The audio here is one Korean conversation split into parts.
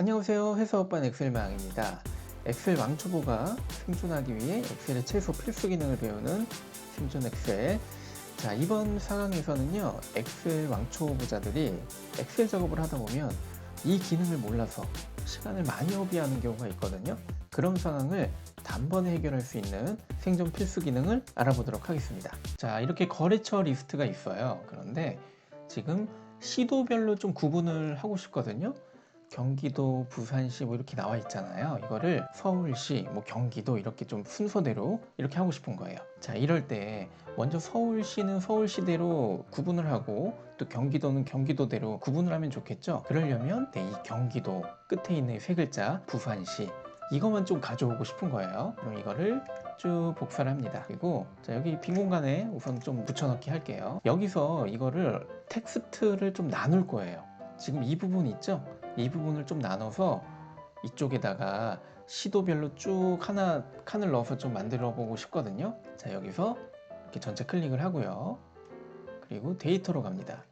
안녕하세요. 회사오빠 엑셀망입니다. 엑셀 왕초보가 생존하기 위해 엑셀의 최소 필수 기능을 배우는 생존 엑셀. 자, 이번 상황에서는요, 엑셀 왕초보자들이 엑셀 작업을 하다 보면 이 기능을 몰라서 시간을 많이 허비하는 경우가 있거든요. 그런 상황을 단번에 해결할 수 있는 생존 필수 기능을 알아보도록 하겠습니다. 자, 이렇게 거래처 리스트가 있어요. 그런데 지금 시도별로 좀 구분을 하고 싶거든요. 경기도, 부산시 뭐 이렇게 나와 있잖아요. 이거를 서울시, 뭐 경기도 이렇게 좀 순서대로 이렇게 하고 싶은 거예요. 자, 이럴 때 먼저 서울시는 서울시대로 구분을 하고 또 경기도는 경기도대로 구분을 하면 좋겠죠. 그러려면 네, 이 경기도 끝에 있는 세 글자 부산시 이것만 좀 가져오고 싶은 거예요. 그럼 이거를 쭉 복사를 합니다. 그리고 자, 여기 빈 공간에 우선 좀 붙여넣기 할게요. 여기서 이거를 텍스트를 좀 나눌 거예요. 지금 이 부분 있죠? 이 부분을 좀 나눠서 이쪽에다가 시도별로 쭉 하나 칸을 넣어서 좀 만들어 보고 싶거든요. 자, 여기서 이렇게 전체 클릭을 하고요. 그리고 데이터로 갑니다.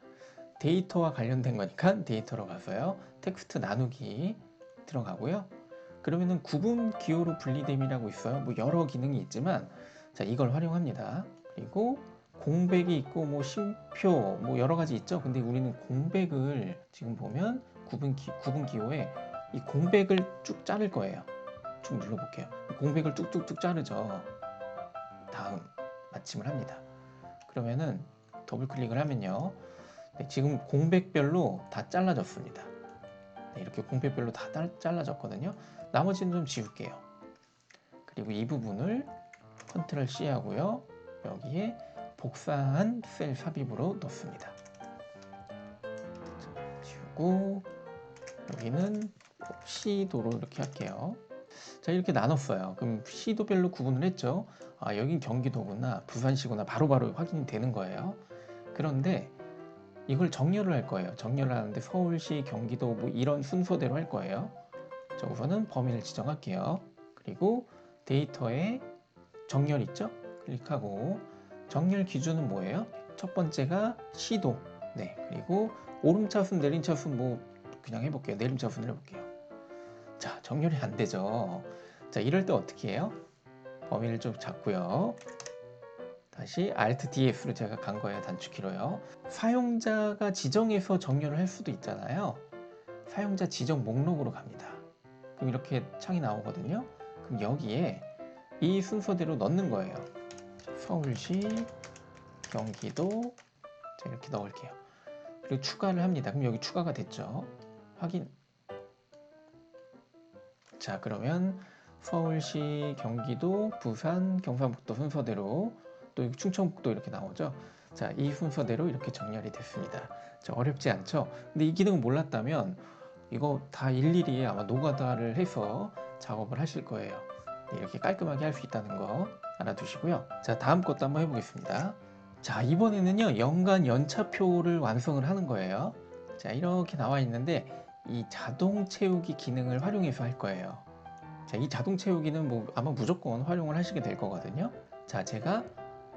데이터와 관련된 거니까 데이터로 가서요. 텍스트 나누기 들어가고요. 그러면은 구분 기호로 분리됨이라고 있어요. 뭐 여러 기능이 있지만 자, 이걸 활용합니다. 그리고 공백이 있고 뭐 심표 뭐 여러 가지 있죠. 근데 우리는 공백을 지금 보면 구분 기, 구분 기호에 이 공백을 쭉 자를 거예요. 쭉 눌러볼게요. 공백을 뚝뚝뚝 자르죠. 다음 마침을 합니다. 그러면은 더블 클릭을 하면요. 네, 지금 공백별로 다 잘라졌습니다. 네, 이렇게 공백별로 다 딸- 잘라졌거든요. 나머지는 좀 지울게요. 그리고 이 부분을 컨트롤 C 하고요. 여기에 복사한 셀 삽입으로 넣습니다. 자, 지우고 여기는 시도로 이렇게 할게요. 자 이렇게 나눴어요. 그럼 시도별로 구분을 했죠. 아 여긴 경기도구나 부산시구나 바로 바로 확인이 되는 거예요. 그런데 이걸 정렬을 할 거예요. 정렬을 하는데 서울시, 경기도 뭐 이런 순서대로 할 거예요. 자 우선은 범위를 지정할게요. 그리고 데이터에 정렬 있죠? 클릭하고 정렬 기준은 뭐예요? 첫 번째가 시도. 네. 그리고 오름차순, 내림차순 뭐 그냥 해볼게요. 내림차순을 해볼게요. 자, 정렬이 안 되죠. 자, 이럴 때 어떻게 해요? 범위를 좀 잡고요. 다시 Alt DS로 제가 간 거예요. 단축키로요. 사용자가 지정해서 정렬을 할 수도 있잖아요. 사용자 지정 목록으로 갑니다. 그럼 이렇게 창이 나오거든요. 그럼 여기에 이 순서대로 넣는 거예요. 서울시, 경기도 자, 이렇게 넣을게요. 그리고 추가를 합니다. 그럼 여기 추가가 됐죠. 확인. 자, 그러면 서울시, 경기도, 부산, 경상북도 순서대로 또 충청북도 이렇게 나오죠. 자, 이 순서대로 이렇게 정렬이 됐습니다. 자, 어렵지 않죠? 근데 이 기능을 몰랐다면 이거 다 일일이 아마 노가다를 해서 작업을 하실 거예요. 네, 이렇게 깔끔하게 할 수 있다는 거 알아두시고요. 자, 다음 것도 한번 해보겠습니다. 자, 이번에는요, 연간 연차표를 완성을 하는 거예요. 자, 이렇게 나와 있는데, 이 자동 채우기 기능을 활용해서 할 거예요. 자, 이 자동 채우기는 뭐 아마 무조건 활용을 하시게 될 거거든요. 자, 제가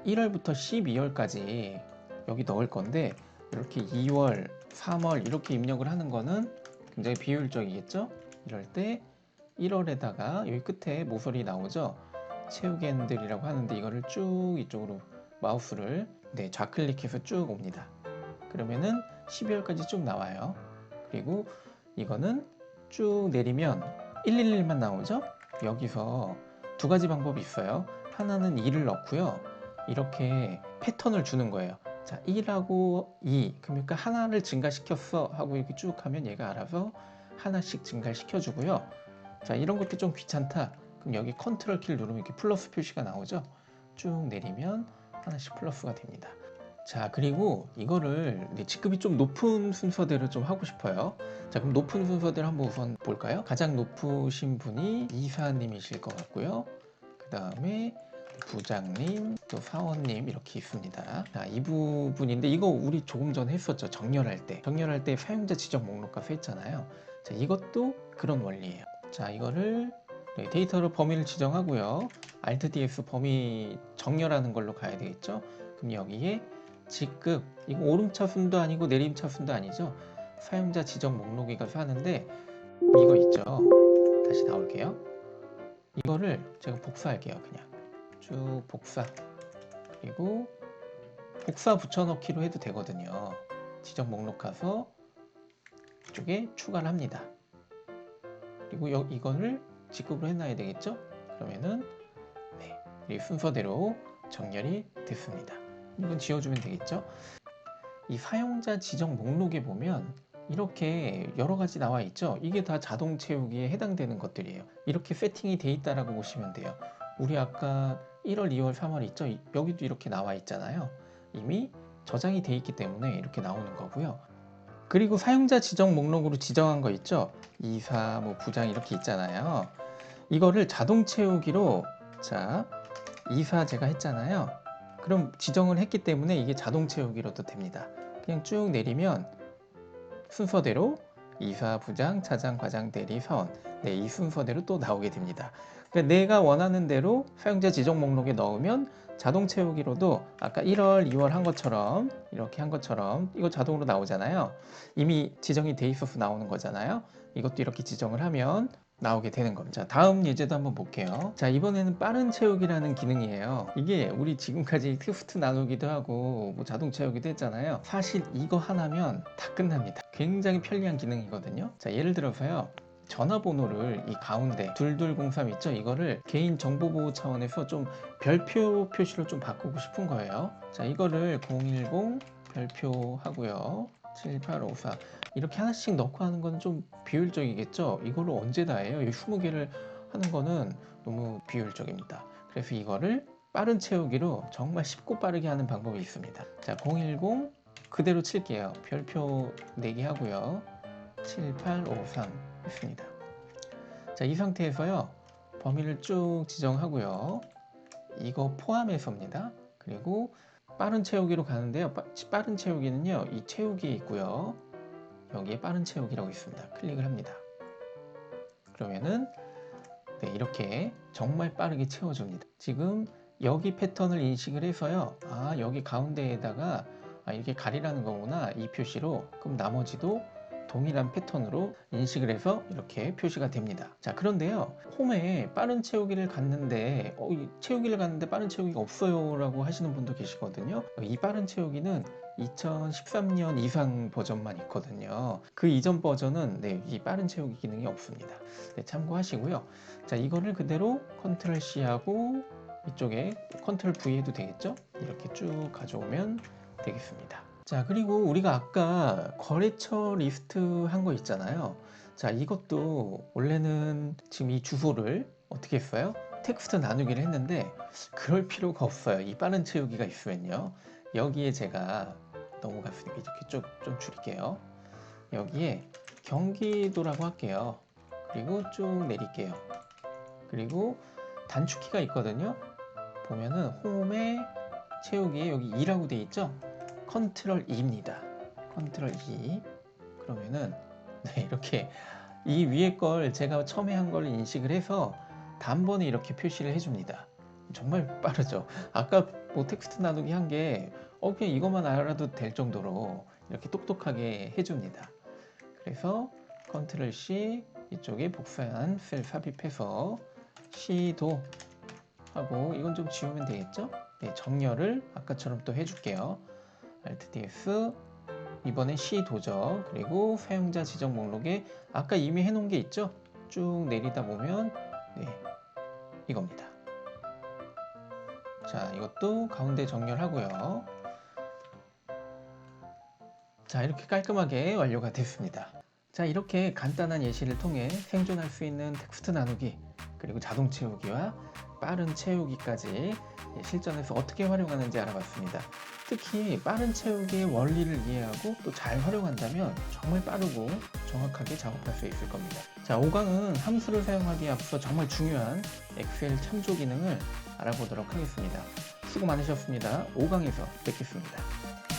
1월부터 12월까지 여기 넣을 건데, 이렇게 2월, 3월 이렇게 입력을 하는 거는 굉장히 비효율적이겠죠? 이럴 때 1월에다가 여기 끝에 모서리 나오죠? 채우기 핸들이라고 하는데 이거를 쭉 이쪽으로 마우스를 네, 좌클릭해서 쭉 옵니다. 그러면은 12월까지 쭉 나와요. 그리고 이거는 쭉 내리면 111만 나오죠? 여기서 두 가지 방법이 있어요. 하나는 2를 넣고요. 이렇게 패턴을 주는 거예요. 자, 1하고 2. 그러니까 하나를 증가시켰어 하고 이렇게 쭉 하면 얘가 알아서 하나씩 증가시켜 주고요. 자, 이런 것도 좀 귀찮다. 그럼 여기 컨트롤 키를 누르면 이렇게 플러스 표시가 나오죠? 쭉 내리면 하나씩 플러스가 됩니다. 자, 그리고 이거를 직급이 좀 높은 순서대로 좀 하고 싶어요. 자, 그럼 높은 순서대로 한번 우선 볼까요? 가장 높으신 분이 이사님이실 것 같고요. 그 다음에 부장님, 또 사원님 이렇게 있습니다. 자, 이 부분인데 이거 우리 조금 전에 했었죠. 정렬할 때. 정렬할 때 사용자 지정 목록 가서 했잖아요. 자, 이것도 그런 원리예요. 자, 이거를 네, 데이터로 범위를 지정하고요. Alt DS 범위 정렬하는 걸로 가야 되겠죠. 그럼 여기에 직급 이거 오름차순도 아니고 내림차순도 아니죠. 사용자 지정 목록에 가서 하는데 이거 있죠. 다시 나올게요. 이거를 제가 복사할게요. 그냥 쭉 복사. 그리고 복사 붙여넣기로 해도 되거든요. 지정 목록 가서 이쪽에 추가를 합니다. 그리고 여, 이거를 직급으로 해놔야 되겠죠? 그러면은 네, 이 순서대로 정렬이 됐습니다. 이건 지워주면 되겠죠? 이 사용자 지정 목록에 보면 이렇게 여러 가지 나와 있죠. 이게 다 자동 채우기에 해당되는 것들이에요. 이렇게 세팅이 돼 있다라고 보시면 돼요. 우리 아까 1월, 2월, 3월 있죠. 이- 여기도 이렇게 나와 있잖아요. 이미 저장이 돼 있기 때문에 이렇게 나오는 거고요. 그리고 사용자 지정 목록으로 지정한 거 있죠. 이사, 뭐 부장 이렇게 있잖아요. 이거를 자동 채우기로 자 이사 제가 했잖아요. 그럼 지정을 했기 때문에 이게 자동 채우기로도 됩니다. 그냥 쭉 내리면 순서대로 이사, 부장, 차장, 과장, 대리, 사원 네, 이 순서대로 또 나오게 됩니다. 그러니까 내가 원하는 대로 사용자 지정 목록에 넣으면 자동 채우기로도 아까 1월, 2월 한 것처럼 이렇게 한 것처럼 이거 자동으로 나오잖아요. 이미 지정이 돼 있어서 나오는 거잖아요. 이것도 이렇게 지정을 하면 나오게 되는 겁니다. 자, 다음 예제도 한번 볼게요. 자, 이번에는 빠른 채우기라는 기능이에요. 이게 우리 지금까지 텍스트 나누기도 하고 뭐 자동 채우기도 했잖아요. 사실 이거 하나면 다 끝납니다. 굉장히 편리한 기능이거든요. 자, 예를 들어서요. 전화번호를 이 가운데 2203 있죠? 이거를 개인 정보 보호 차원에서 좀 별표 표시로 좀 바꾸고 싶은 거예요. 자, 이거를 010 별표 하고요. 7854 이렇게 하나씩 넣고 하는 건 좀 비효율적이겠죠? 이거를 언제 다 해요? 이 20개를 하는 거는 너무 비효율적입니다. 그래서 이거를 빠른 채우기로 정말 쉽고 빠르게 하는 방법이 있습니다. 자, 010 그대로 칠게요. 별표 4개 하고요. 7853 했습니다. 자, 이 상태에서요. 범위를 쭉 지정하고요. 이거 포함해서입니다. 그리고 빠른 채우기로 가는데요. 빠, 빠른 채우기는요. 이 채우기에 있고요. 여기에 빠른 채우기라고 있습니다. 클릭을 합니다. 그러면은 네, 이렇게 정말 빠르게 채워줍니다. 지금 여기 패턴을 인식을 해서요. 아, 여기 가운데에다가 아, 이렇게 가리라는 거구나. 이 표시로. 그럼 나머지도 동일한 패턴으로 인식을 해서 이렇게 표시가 됩니다. 자, 그런데요. 홈에 빠른 채우기를 갔는데, 어, 이 채우기를 갔는데 빠른 채우기가 없어요. 라고 하시는 분도 계시거든요. 이 빠른 채우기는 2013년 이상 버전만 있거든요. 그 이전 버전은 네, 이 빠른 채우기 기능이 없습니다. 네, 참고하시고요. 자, 이거를 그대로 컨트롤 C하고 이쪽에 컨트롤 V 해도 되겠죠? 이렇게 쭉 가져오면 되겠습니다. 자, 그리고 우리가 아까 거래처 리스트 한 거 있잖아요. 자, 이것도 원래는 지금 이 주소를 어떻게 했어요? 텍스트 나누기를 했는데 그럴 필요가 없어요. 이 빠른 채우기가 있으면요. 여기에 제가 넘어갔으니까 이렇게 쭉좀 줄일게요. 여기에 경기도라고 할게요. 그리고 쭉 내릴게요. 그리고 단축키가 있거든요. 보면은 홈에 채우기에 여기 2라고 돼 있죠? 컨트롤 2입니다. 컨트롤 2. 그러면은 네, 이렇게 이 위에 걸 제가 처음에 한 걸 인식을 해서 단번에 이렇게 표시를 해줍니다. 정말 빠르죠. 아까 뭐 텍스트 나누기 한 게 어, 그냥 이것만 알아도 될 정도로 이렇게 똑똑하게 해줍니다. 그래서 컨트롤 C 이쪽에 복사한 셀 삽입해서 C도 하고 이건 좀 지우면 되겠죠? 네, 정렬을 아까처럼 또 해줄게요. Alt DS 이번에 C 도적 그리고 사용자 지정 목록에 아까 이미 해놓은 게 있죠? 쭉 내리다 보면 네, 이겁니다. 자, 이것도 가운데 정렬하고요. 자, 이렇게 깔끔하게 완료가 됐습니다. 자, 이렇게 간단한 예시를 통해 생존할 수 있는 텍스트 나누기, 그리고 자동 채우기와 빠른 채우기까지 실전에서 어떻게 활용하는지 알아봤습니다. 특히 빠른 채우기의 원리를 이해하고 또 잘 활용한다면 정말 빠르고 정확하게 작업할 수 있을 겁니다. 자, 5강은 함수를 사용하기에 앞서 정말 중요한 엑셀 참조 기능을 알아보도록 하겠습니다. 수고 많으셨습니다. 5강에서 뵙겠습니다.